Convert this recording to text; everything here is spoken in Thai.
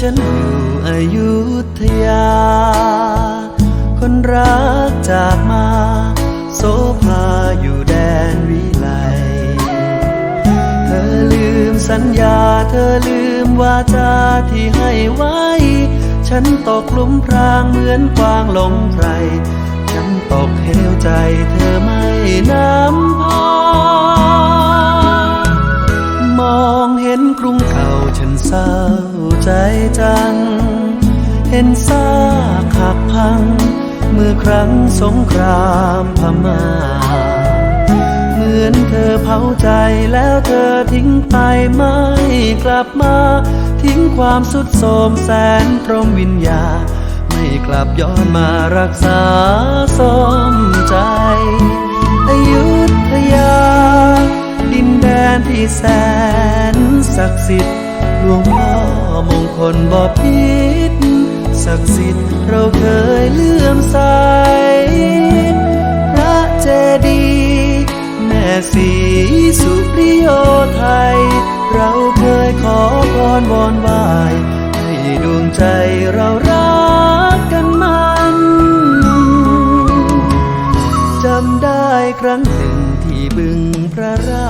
ฉันอยู่อยุธยา คนรักจากมา โสภาอยู่แดนวิไล เธอลืมสัญญาเธอลืมวาจาที่ให้ไว้ ฉันตกหลุมพรางเหมือนกวางหลงใคร ฉันตกเหวใจเธอไม่น้ำพา นเศร้าใจจัง เห็นซากหักพัง เมื่อครั้งสงครามพม่า เหมือนเธอเผาใจแล้วเธอทิ้งไปไม่กลับมา ทิ้งความสุดโทรมแสนพรมวิญญา ไม่กลับย้อนมารักษาสมใจอยุธยา ดินแดนที่แสน ศักดิ์สิทธิ์หลวงพ่อมงคลบอพิษศักดิ์สิทธิ์เราเคยเลื่อมใสพระเจดีย์แม่สีสุริโยไทย เราเคยขอพรวอนไหวให้ดวงใจเรารักกันมันจำได้ครั้งหนึ่งที่บึงพระราม